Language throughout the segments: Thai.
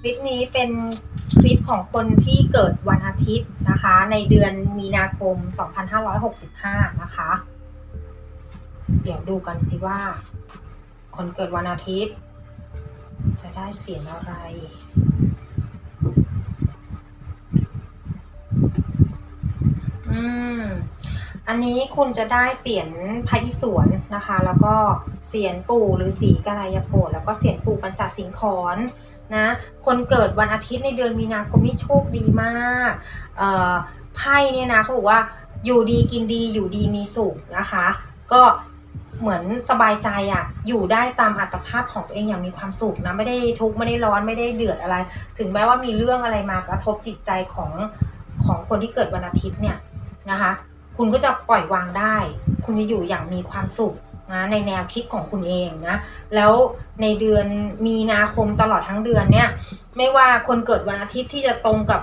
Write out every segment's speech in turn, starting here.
คลิปนี้เป็นคลิปของคนที่เกิดวันอาทิตย์นะคะ ในเดือนมีนาคม 2565 นะคะ เดี๋ยวดูกันสิว่า คนเกิดวันอาทิตย์ จะได้เสียงอะไรอืมอันนี้คุณจะได้เสียงพระอิศวรนะคะ แล้วก็เสียงปู่หรือสีกาลายโกฏแล้วก็เสียงปู่ปัญจสิงขรน นะ คนเกิดวันอาทิตย์ในเดือนมีนาคมนี่โชคดีมากไพ่เนี่ยนะเขาบอกว่าอยู่ดีกินดีอยู่ดีมีสุขนะคะ ก็เหมือนสบายใจอะ่ะ อยู่ได้ตามอัตภาพของตัวเองอย่างมีความสุขนะ ไม่ได้ทุกข์ไม่ได้ร้อนไม่ได้เดือดอะไร ถึงแม้ว่ามีเรื่องอะไรมากระทบจิตใจของของคนที่เกิดวันอาทิตย์เนี่ยนะคะ คุณก็จะปล่อยวางได้ คุณจะอยู่อย่างมีความสุข นะในแนวคิดของคุณเองนะแล้วในเดือนมีนาคมตลอดทั้งเดือนเนี่ยไม่ว่าคนเกิดวันอาทิตย์ที่จะตรงกับ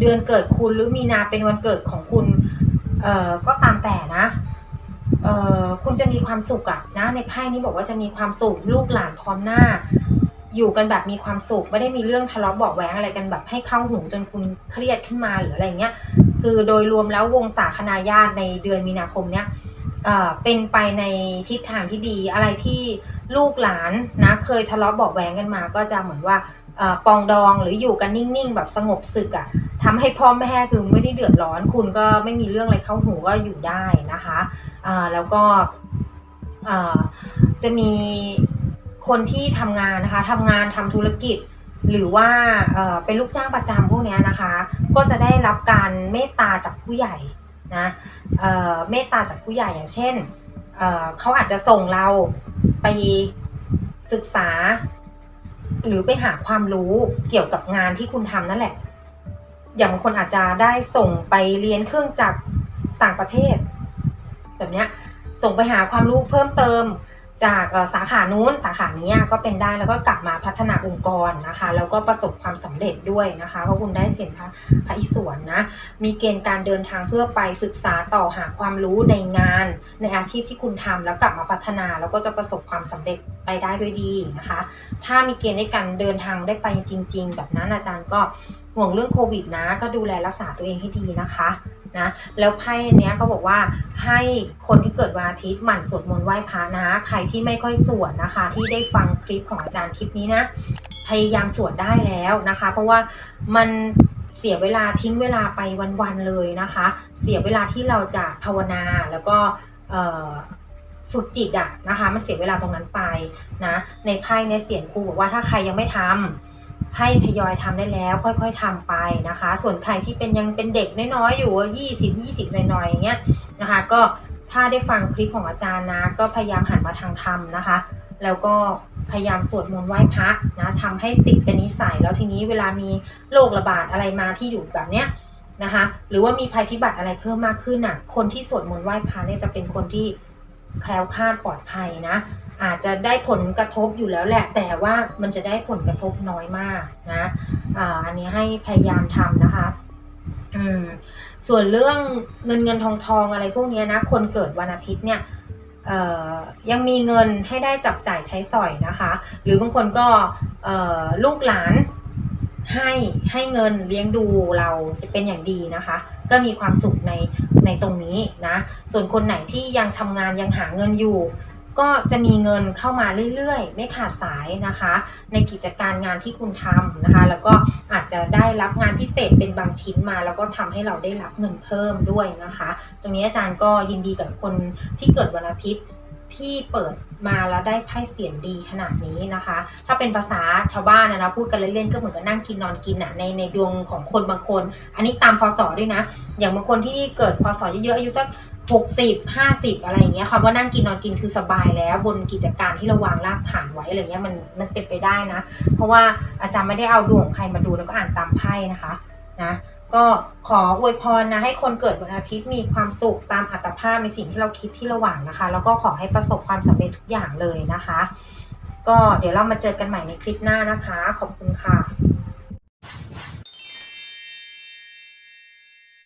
เดือนเกิดคุณหรือมีนาเป็นวันเกิดของคุณเอ่อก็ตามแต่นะเอ่อคุณจะมีความสุขอะนะในไพ่นี้บอกว่าจะมีความสุขลูกหลานพร้อมหน้า อยู่กันแบบมีความสุขไม่ได้มีเรื่องทะเลาะเบาะแว้งอะไรกันแบบให้เข้าหูจนคุณเครียดขึ้นมาหรืออะไรเงี้ยคือโดยรวมแล้ววงสาคนาญาติในเดือนมีนาคมเนี้ย เป็นไปในทิศทางที่ดีอะไรที่ลูกหลานนะเคยทะเลาะเบาะแวงกันมาก็จะเหมือนว่าอปองดองหรืออยู่กันนิ่งๆ แบบสงบศึกอะ่ะทำให้พ่อแม่คือไม่ได้เดือดร้อน คุณก็ไม่มีเรื่องอะไรเข้าหูก็อยู่ได้นะคะอ่าแล้วก็จะมีคนที่ทำงานนะคะทำงานทำธุรกิจหรือว่าเอ่อเป็นลูกจ้างประจำพวกเนี้ยนะคะ ก็จะได้รับการเมตตาจากผู้ใหญ่ นะเเมตตาจากผู้ใหญ่อย่างเช่นเเขาอาจจะส่งเราไปศึกษา หรือไปหาความรู้เกี่ยวกับงานที่คุณทำนั่นแหละ อย่างบางคนอาจจะได้ส่งไปเรียนเครื่องจักรต่างประเทศ แบบเนี้ยส่งไปหาความรู้เพิ่มเติม จากสาขานู้นสาขานี้ก็เป็นได้แล้วก็กลับมาพัฒนาองค์กรนะคะแล้วก็ประสบความสำเร็จด้วยนะคะเพราะคุณได้เสียงพระพระอิศวรนะมีเกณฑ์การเดินทางเพื่อไปศึกษาต่อหาความรู้ในงาน ในอาชีพที่คุณทำแล้วกลับมาพัฒนาแล้วก็จะประสบความสำเร็จไปได้ด้วยดีนะคะ ถ้ามีเกณฑ์ในการเดินทางได้ไปจริง ๆ แบบนั้นอาจารย์ก็ห่วงเรื่องโควิดนะก็ดูแลรักษาตัวเองให้ดีนะคะ นะแล้วไพ่เนี้ยเขาบอกว่าให้คนที่เกิดวันอาทิตย์หมั่นสวดมนต์ไหว้พระนะ ใครที่ไม่ค่อยสวดนะคะ ที่ได้ฟังคลิปของอาจารย์คลิปนี้นะ พยายามสวดได้แล้วนะคะ เพราะว่ามันเสียเวลาทิ้งเวลาไปวันๆเลยนะคะ เสียเวลาที่เราจะภาวนาแล้วก็ฝึกจิตอะนะคะมันเสียเวลาตรงนั้นไปนะในไพ่ในเสียงครูบอกว่าถ้าใครยังไม่ทำ ให้ทยอยทำได้แล้ว ค่อยๆทำไปนะคะ ส่วนใครที่เป็นยังเป็นเด็กน้อยๆอยู่ 20 20หน่อยๆอย่างเงี้ยนะคะ ก็ถ้าได้ฟังคลิปของอาจารย์นะ ก็พยายามหันมาทางธรรมนะคะ แล้วก็พยายามสวดมนต์ไหว้พระนะทำให้ติดเป็นนิสัยแล้วทีนี้เวลามีโรคระบาดอะไรมาที่อยู่แบบเนี้ยนะคะหรือว่ามีภัยพิบัติอะไรเพิ่มมากขึ้นอะ คนที่สวดมนต์ไหว้พระเนี่ยจะเป็นคนที่แคล้วคลาดปลอดภัยนะ อาจจะได้ผลกระทบอยู่แล้วแหละ แต่ว่ามันจะได้ผลกระทบน้อยมากนะอ่าอันนี้ให้พยายามทำนะคะอืมส่วนเรื่องเงินเงินทองทองอะไรพวกนี้นะคนเกิดวันอาทิตย์เนี่ยยังมีเงินให้ได้จับจ่ายใช้สอยนะคะ หรือบางคนก็ลูกหลานให้ให้เงินเลี้ยงดูเราจะเป็นอย่างดีนะคะ ก็มีความสุขในในตรงนี้นะ ส่วนคนไหนที่ยังทำงานยังหาเงินอยู่ ก็จะมีเงินเข้ามาเรื่อยๆ ไม่ขาดสายนะคะ ในกิจการงานที่คุณทำนะคะ แล้วก็อาจจะได้รับงานพิเศษเป็นบางชิ้นมา แล้วก็ทำให้เราได้รับเงินเพิ่มด้วยนะคะ ตรงนี้อาจารย์ก็ยินดีกับคนที่เกิดวันอาทิตย์ที่เปิดมาแล้วได้ไพ่เสียงดีขนาดนี้นะคะ ถ้าเป็นภาษาชาวบ้านนะนะพูดกันเล่นๆก็เหมือนกับนั่งกินนอนกินอะในในดวงของคนบางคน อันนี้ตามพศด้วยนะ อย่างบางคนที่เกิดพศเยอะๆอายุสัก หกสิบห้าสิบอะไรอย่างเงี้ยคำว่านั่งกินนอนกินคือสบายแล้ว บนกิจการที่เราวางรากฐานไว้อะไรเงี้ยมันมันเป็นไปได้นะ เพราะว่าอาจารย์ไม่ได้เอาดวงใครมาดูแล้วก็อ่านตามไพ่นะคะนะก็ขออวยพรนะให้คนเกิดวันอาทิตย์มีความสุขตามอัตภาพในสิ่งที่เราคิดที่ราหวังนะคะ แล้วก็ขอให้ประสบความสำเร็จทุกอย่างเลยนะคะ ก็เดี๋ยวเรามาเจอกันใหม่ในคลิปหน้านะคะ ขอบคุณค่ะ